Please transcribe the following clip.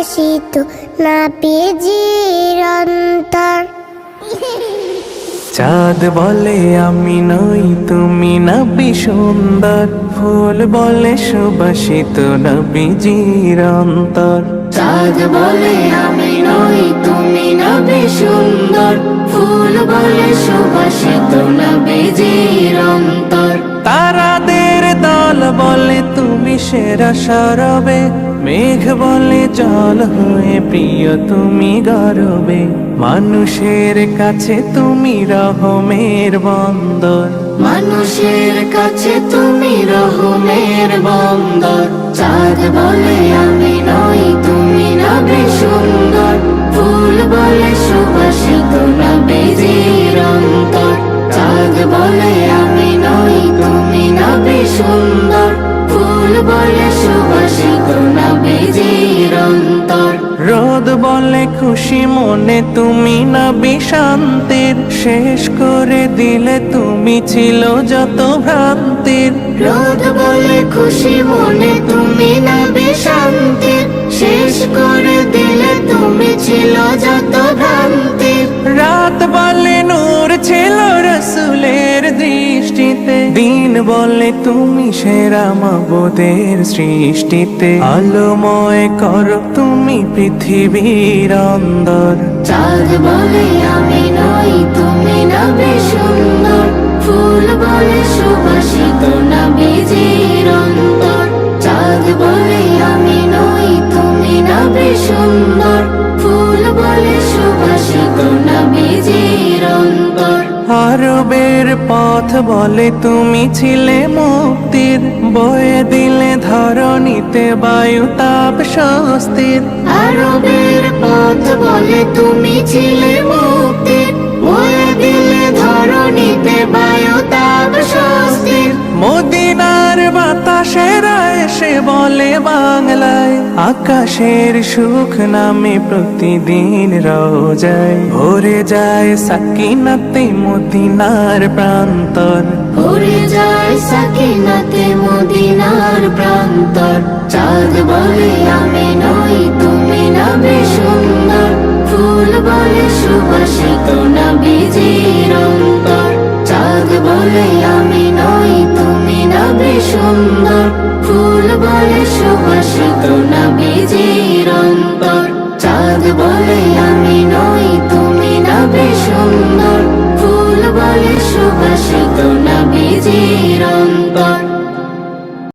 সুবাসিত না পেজির অন্তর। চাঁদ বলে আমি নই তুমি নবী সুন্দর। ফুল বলে সুবাসিত নবীজির অন্তর। চাঁদ বলে আমি নই তুমি নবী সুন্দর। ফুল বলে সুবাসিত নবীজির অন্তর। তারাদের দল বলে তুমি সেরা সরবে। মেঘ বলে জল হয়ে প্রিয়, তুমি গরবে। মানুষের কাছে তুমি রহমের বন্দর। মানুষের কাছে তুমি রহমের বন্দর। চাঁদ বলে আমি নই, তুমি নবী সুন্দর। ফুল বলে সুবাসিত নবীজির অন্তর চাঁদ বলে আমি নই, তুমি নবী সুন্দর। ফুল বলে বলে খুশি মনে তুমি না বিশান্তির। শেষ করে দিলে তুমি ছিল যত ভ্রান্তির। রোদ বলে খুশি মনে তুমি না শান্তির দিন বলে তুমি সেরা মাবুদের সৃষ্টিতে। আলোময় করো তুমি পৃথিবীর অন্দর। চাঁদ বলে আমি নই, তুমি নবী সুন্দর। ফুল বলে সুবাসিত নবীজির অন্তর। চাঁদ বলে আমি নই, তুমি নবী সুন্দর। ফুল বলে পথ বলে তুমি ছিলে মুক্তির। বয়ে দিলে ধরণীতে বায়ু তাপ স্বস্তির। আরবের পথ বলে তুমি ছিলে মুক্তির। বয়ে দিলে ধরণীতে বায়ু তাপ স্বস্তির। মদিনার বাতাসেরা এসে বলে বাংলায়, আকাশের সুখ নামে প্রতিদিন রোজায়। ভরে যায় সাকিনাতে মদিনার প্রান্তর। ভরে যায় সাকিনাতে মদিনার প্রান্তর। চাঁদ বলে আমি নই, তুমি নবী সুন্দর। ফুল বলে সুবাসিত নবীজির অন্তর। চাঁদ বলে আমি নই, তুমি নবী সুন্দর। বলে